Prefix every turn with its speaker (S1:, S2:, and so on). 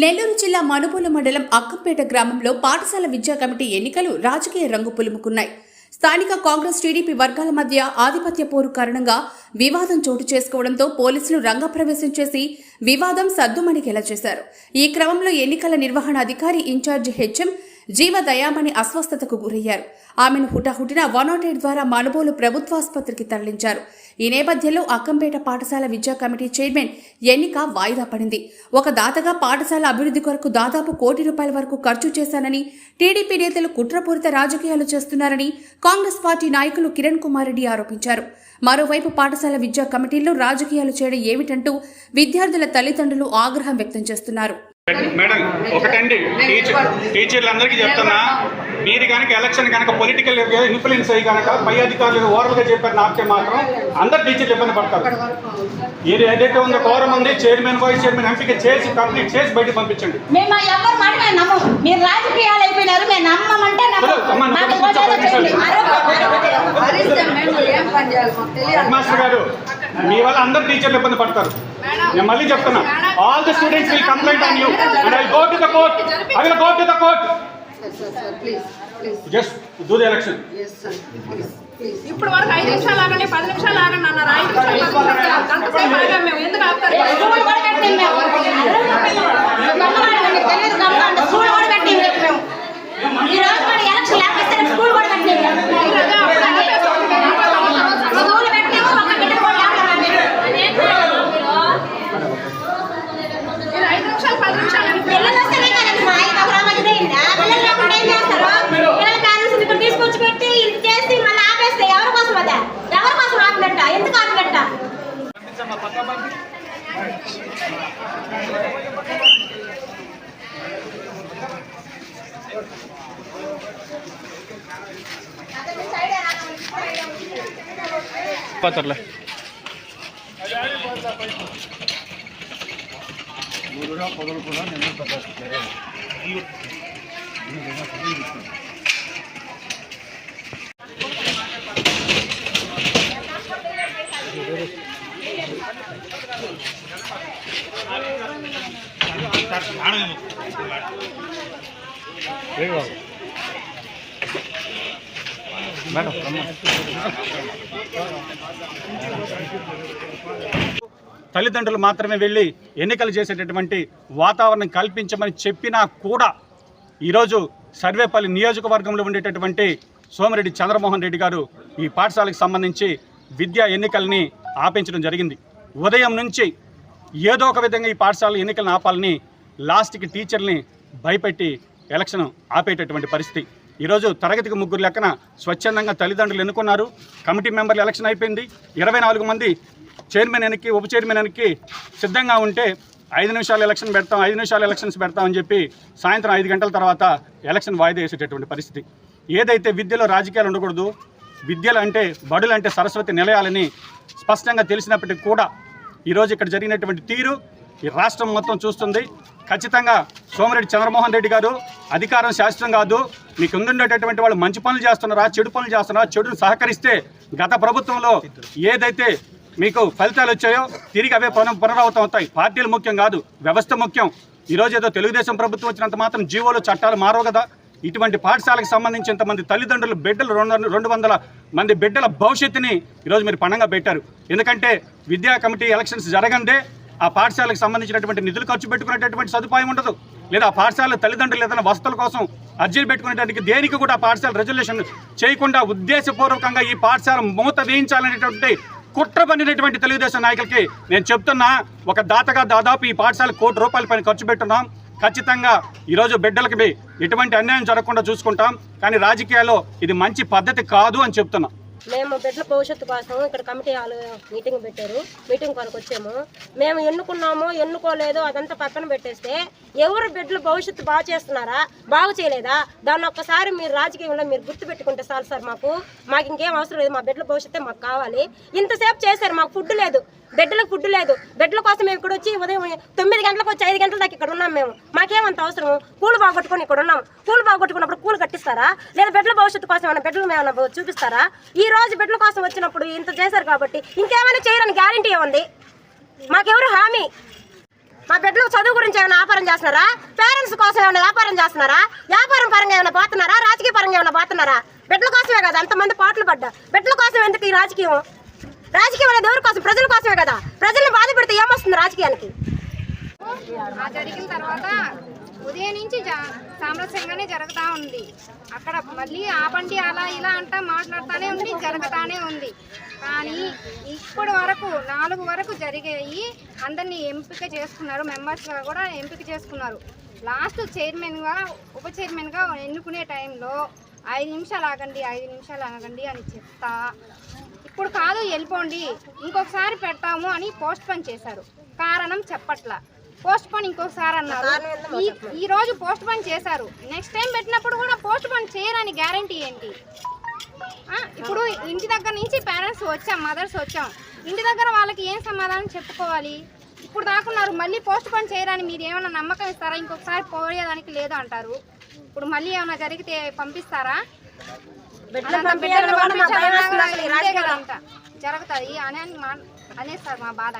S1: నెల్లూరు జిల్లా మనుబోలు మండలం అక్కంపేట గ్రామంలో పాఠశాల విద్యా కమిటీ ఎన్నికలు రాజకీయ రంగు పులుముకున్నాయి. స్థానిక కాంగ్రెస్ టీడీపీ వర్గాల మధ్య ఆధిపత్య పోరు కారణంగా వివాదం చోటు చేసుకోవడంతో పోలీసులు రంగప్రవేశం చేసి వివాదం సద్దుమణిగేలా చేశారు. ఈ క్రమంలో ఎన్నికల నిర్వహణ అధికారి ఇన్ఛార్జి హెచ్ఎం జీవ దయామణి అస్వస్థతకు గురయ్యారు. ఆమెను హుటాహుటిన వన్ నాట్ ఎయిట్ ద్వారా మనుబోలు ప్రభుత్వాసుపత్రికి తరలించారు. ఈ నేపథ్యంలో అక్కంపేట పాఠశాల విద్యా కమిటీ చైర్మన్ ఎన్నిక వాయిదా పడింది. ఒక దాతగా పాఠశాల అభివృద్ధి కొరకు దాదాపు కోటి రూపాయల వరకు ఖర్చు చేశానని టీడీపీ నేతలు కుట్రపూరిత రాజకీయాలు చేస్తున్నారని కాంగ్రెస్ పార్టీ నాయకులు కిరణ్ కుమార్ రెడ్డి ఆరోపించారు. మరోవైపు పాఠశాల విద్యా కమిటీల్లో రాజకీయాలు చేయడం ఏమిటంటూ విద్యార్థుల తల్లిదండ్రులు ఆగ్రహం వ్యక్తం చేస్తున్నారు.
S2: మేడం ఒకటండి టీచర్ టీచర్లందరికీ చెప్తున్నా మీరు కనుక ఎలక్షన్ కనుక పొలిటికల్ ఇన్ఫ్లుయెన్స్ అయ్యి కనుక పై అధికారులు ఓరల్గా చెప్పారు నాపితే మాత్రం అందరు టీచర్లు ఇబ్బంది పడతారు. ఇది ఏదైతే ఉందో కోరం ఉంది చైర్మన్ వైస్ చైర్మన్ ఎంపిక చేసి కంప్లీట్ చేసి బయటకు పంపించండి.
S3: మేము ఎవరి మాట మేము నమ్మం మీరు రాజకీయాలు అయిపోయినారు మేము నమ్మమంటే నమ్మం
S2: అమ్మా, నువ్వు
S3: మాకు
S2: కొంచెం
S3: ఏదో చేయండి.
S2: కొంచెం
S3: ఆరోగ్యం-
S4: భరిస్తే మేము ఏం పని చేయాలి మాకు తెలియాలి
S2: హెడ్ మాస్టర్ గారు మీ వల్ల అందరు టీచర్లు ఇబ్బంది పడతారు. నేను మళ్ళీ చెప్తున్నా all the students will complaint on you and I go to the court I will go to the court
S4: please please
S2: just do the election
S4: please please
S5: ఇప్పుడు వరకు ఐదు నిమిషాలు ఆగండి పది నిమిషాలు ఆగండి అన్నారు. ఐదు నిమిషాలు గంట సేపు ఆగాం మేము. ఎందుకు ఆపుతారు?
S3: பார்த்துடல முருகா பொருள் கூட என்ன பார்த்தாச்சு Thank
S2: you. మేడం తల్లిదండ్రులు మాత్రమే వెళ్ళి ఎన్నికలు చేసేటటువంటి వాతావరణం కల్పించమని చెప్పినా కూడా ఈరోజు సర్వేపల్లి నియోజకవర్గంలో ఉండేటటువంటి సోమిరెడ్డి చంద్రమోహన్ రెడ్డి గారు ఈ పాఠశాలకు సంబంధించి విద్యా ఎన్నికల్ని ఆపించడం జరిగింది. ఉదయం నుంచి ఏదో ఒక విధంగా ఈ పాఠశాల ఎన్నికలను ఆపాలని లాస్ట్కి టీచర్ని భయపెట్టి ఎలక్షన్ ఆపేటటువంటి పరిస్థితి. ఈరోజు తరగతికి ముగ్గురు లెక్కన స్వచ్ఛందంగా తల్లిదండ్రులు ఎన్నుకున్నారు. కమిటీ మెంబర్లు ఎలక్షన్ అయిపోయింది. ఇరవై నాలుగు మంది చైర్మన్ ఎన్నికి ఉప చైర్మన్ ఎన్నికి సిద్ధంగా ఉంటే ఐదు నిమిషాలు ఎలక్షన్ పెడతాం ఐదు నిమిషాలు ఎలక్షన్స్ పెడతామని చెప్పి సాయంత్రం ఐదు గంటల తర్వాత ఎలక్షన్ వాయిదా వేసేటటువంటి పరిస్థితి. ఏదైతే విద్యలో రాజకీయాలు ఉండకూడదు విద్యలు అంటే బడులు అంటే సరస్వతి నిలయాలని స్పష్టంగా తెలిసినప్పటికీ కూడా ఈరోజు ఇక్కడ జరిగినటువంటి తీరు ఈ రాష్ట్రం మొత్తం చూస్తుంది. ఖచ్చితంగా సోమిరెడ్డి చంద్రమోహన్ రెడ్డి గారు అధికారం శాస్త్రం కాదు మీకు ఉండేటటువంటి వాళ్ళు మంచి పనులు చేస్తున్నారా చెడు పనులు చేస్తున్నారా చెడును సహకరిస్తే గత ప్రభుత్వంలో ఏదైతే మీకు ఫలితాలు వచ్చాయో తిరిగి అవే పునః పునరావృతం అవుతాయి. పార్టీలు ముఖ్యం కాదు వ్యవస్థ ముఖ్యం. ఈరోజు ఏదో తెలుగుదేశం ప్రభుత్వం వచ్చినంత మాత్రం జీవోలు చట్టాలు మారవు కదా. ఇటువంటి పాఠశాలకు సంబంధించి ఇంతమంది తల్లిదండ్రులు బిడ్డలు రెండు రెండు వందల మంది బిడ్డల భవిష్యత్తుని ఈరోజు మీరు పణంగా పెట్టారు. ఎందుకంటే విద్యా కమిటీ ఎలక్షన్స్ జరగందే ఆ పాఠశాలకు సంబంధించినటువంటి నిధులు ఖర్చు పెట్టుకునేటటువంటి సదుపాయం ఉండదు. లేదా ఆ పాఠశాల తల్లిదండ్రులు ఏదైనా వసతుల కోసం అర్జీలు పెట్టుకునేటానికి దేనికి కూడా ఆ పాఠశాల రెజల్యూషన్ చేయకుండా ఉద్దేశపూర్వకంగా ఈ పాఠశాల మూత వేయించాలనేటువంటి కుట్ర పనినటువంటి తెలుగుదేశం నాయకులకి నేను చెప్తున్నా ఒక దాతగా దాదాపు ఈ పాఠశాల కోటి రూపాయల పైన ఖర్చు పెట్టున్నాం. ఖచ్చితంగా ఈరోజు బిడ్డలకి ఎటువంటి అన్యాయం జరగకుండా చూసుకుంటాం. కానీ రాజకీయాల్లో ఇది మంచి పద్ధతి కాదు అని చెప్తున్నాం.
S6: మేము బిడ్డల భవిష్యత్తు కోసం ఇక్కడ కమిటీ వాళ్ళు మీటింగ్ పెట్టారు. మీటింగ్ కొరకు వచ్చాము మేము ఎన్నుకున్నాము ఎన్నుకోలేదు అదంతా పక్కన పెట్టేస్తే ఎవరు బిడ్డల భవిష్యత్తు బాగా చేస్తున్నారా? బాగు చేయలేదా? దాన్ని ఒక్కసారి మీరు రాజకీయంలో మీరు గుర్తు పెట్టుకుంటే చాలు సార్ మాకు. మాకు ఇంకేం అవసరం లేదు. మా బిడ్డల భవిష్యత్తే మాకు కావాలి. ఇంతసేపు చేశారు. మాకు ఫుడ్ లేదు. బిడ్డలకు ఫుడ్ లేదు. బిడ్డల కోసం మేము ఇక్కడ వచ్చి ఉదయం తొమ్మిది గంటలకు వచ్చి ఐదు గంటల దాకా ఇక్కడ ఉన్నాం మేము. మాకేమంత అవసరం? కూలు బాగొట్టుకొని ఇక్కడ ఉన్నాం. కూలు బాగొట్టుకున్నప్పుడు కూలు కట్టిస్తారా? లేదా బిడ్డల భవిష్యత్తు కోసం ఏమైనా బిడ్డలు ఏమైనా చూపిస్తారా? ఈ రోజు బిడ్డల కోసం వచ్చినప్పుడు ఇంత చేశారు కాబట్టి ఇంకేమైనా చేయరని గ్యారంటీ ఏముంది? మాకెవరు హామీ? మా బిడ్డలు చదువు గురించి ఏమైనా వ్యాపారం చేస్తున్నారా? పేరెంట్స్ కోసం ఏమైనా వ్యాపారం చేస్తున్నారా? వ్యాపారం పరంగా ఏమైనా పోతున్నారా రాజకీయ పరంగా ఏమైనా పోతున్నారా బిడ్డల కోసమే కదా అంతమంది పాటలు పడ్డా. బిడ్డల కోసం ఎందుకు ఈ రాజకీయం? రాజకీయం అనేది ఎవరి కోసం? ప్రజల కోసమే కదా. ప్రజల్ని బాధ పెడితే ఏమొస్తుంది రాజకీయానికి?
S5: ఆ జరిగిన తర్వాత ఉదయం నుంచి సామరస్యంగానే జరుగుతూ ఉంది. అక్కడ మళ్ళీ ఆపండి అలా ఇలా అంటా మాట్లాడుతూనే ఉంది జరుగుతానే ఉంది. కానీ ఇప్పటి వరకు నాలుగు వరకు జరిగాయి. అందరినీ ఎంపిక చేసుకున్నారు మెంబర్స్గా కూడా ఎంపిక చేసుకున్నారు. లాస్ట్ చైర్మన్గా ఉప చైర్మన్గా ఎన్నుకునే టైంలో ఐదు నిమిషాలు ఆగండి ఐదు నిమిషాలు ఆగండి అని చెప్తా. ఇప్పుడు కాదు వెళ్ళిపోండి. ఇంకొకసారి పెడతాము అని పోస్ట్ పోన్ చేశారు. కారణం చెప్పట్ల. పోస్ట్ పోన్ ఇంకొకసారి అన్నారు. ఈ- రోజు పోస్ట్ పోన్ చేశారు. నెక్స్ట్ టైం పెట్టినప్పుడు కూడా పోస్ట్ పోన్ చేయరని గ్యారంటీ ఏంటి? ఇప్పుడు ఇంటి దగ్గర నుంచి పేరెంట్స్ వచ్చాం మదర్స్ వచ్చాం. ఇంటి దగ్గర వాళ్ళకి ఏం సమాధానం చెప్పుకోవాలి? ఇప్పుడు దాకున్నారు మళ్ళీ పోస్ట్ పోన్ చేయరని మీరు ఏమైనా నమ్మకం ఇస్తారా? ఇంకొకసారి పోయేదానికి లేదు అంటారు. ఇప్పుడు మళ్ళీ ఏమైనా జరిగితే పంపిస్తారా. జరుగుతుంది. అని మా- అనేస్తారు మా బాధ